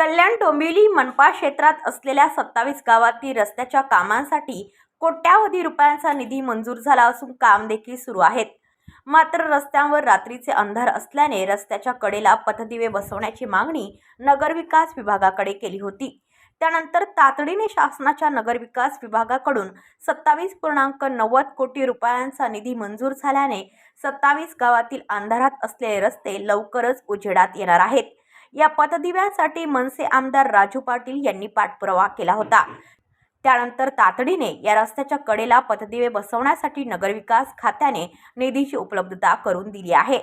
कल्याण डोंबिवली मनपा क्षेत्रात असलेल्या सत्तावीस गावातील रस्त्याच्या कामांसाठी कोट्यावधी रुपयांचा निधी मंजूर झाला असून काम देखील सुरू आहेत. मात्र रस्त्यांवर रात्रीचे अंधार असल्याने रस्त्याच्या कडेला पथदिवे बसवण्याची मागणी नगरविकास विभागाकडे केली होती. त्यानंतर तातडीने शासनाच्या नगरविकास विभागाकडून सत्तावीस पूर्णांक नव्वद कोटी रुपयांचा निधी मंजूर झाल्याने सत्तावीस गावातील अंधारात असलेले रस्ते लवकरच उजेडात येणार आहेत. या पथदिव्यांसाठी मनसे आमदार राजू पाटील यांनी पाठपुरावा केला होता. त्यानंतर तातडीने या रस्त्याच्या कडेला पथदिवे बसवण्यासाठी नगरविकास खात्याने निधीची उपलब्धता करून दिली आहे.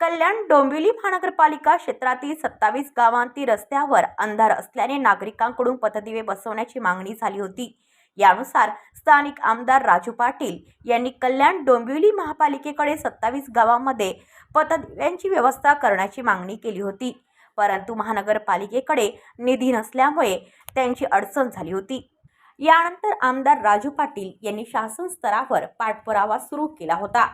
कल्याण डोंबिवली महानगरपालिका क्षेत्रातील सत्तावीस गावांतील रस्त्यावर अंधार असल्याने नागरिकांकडून पथदिवे बसवण्याची मागणी झाली होती. यानुसार स्थानिक आमदार राजू पाटील यांनी कल्याण डोंबिवली महापालिकेकडे सत्तावीस गावांमध्ये पथदिव्यांची व्यवस्था करण्याची मागणी केली होती. परंतु महानगरपालिकेकडे निधी नसल्यामुळे त्यांची अडचण झाली होती. यानंतर आमदार राजू पाटील यांनी शासन स्तरावर पाठपुरावा सुरू केला होता.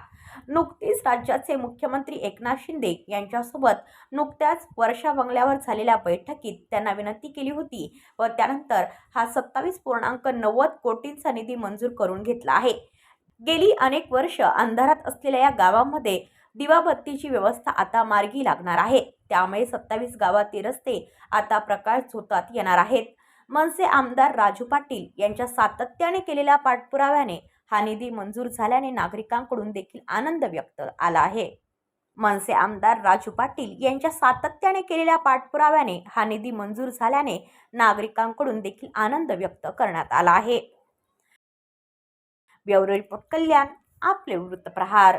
नुकतीच राज्याचे मुख्यमंत्री एकनाथ शिंदे यांच्यासोबत नुकत्याच वर्षा बंगल्यावर झालेल्या बैठकीत त्यांना विनंती केली होती व त्यानंतर हा सत्तावीस पूर्णांक नव्वद कोटींचा निधी मंजूर करून घेतला आहे. गेली अनेक वर्ष अंधारात असलेल्या या गावामध्ये दिवाबत्तीची व्यवस्था आता मार्गी लागणार आहे. त्यामुळे सत्तावीस गावातील रस्ते आता प्रकाश झोतात येणार आहेत. मनसे आमदार राजू पाटील यांच्या सातत्याने केलेल्या पाठपुराव्याने हा निधी मंजूर झाल्याने नागरिकांकडून देखील आनंद व्यक्त आला आहे. मनसे आमदार राजू पाटील यांच्या सातत्याने केलेल्या पाठपुराव्याने हा निधी मंजूर झाल्याने नागरिकांकडून देखील आनंद व्यक्त करण्यात आला आहे. ब्युरो रिपोर्ट कल्याण आपले वृत्तप्रहार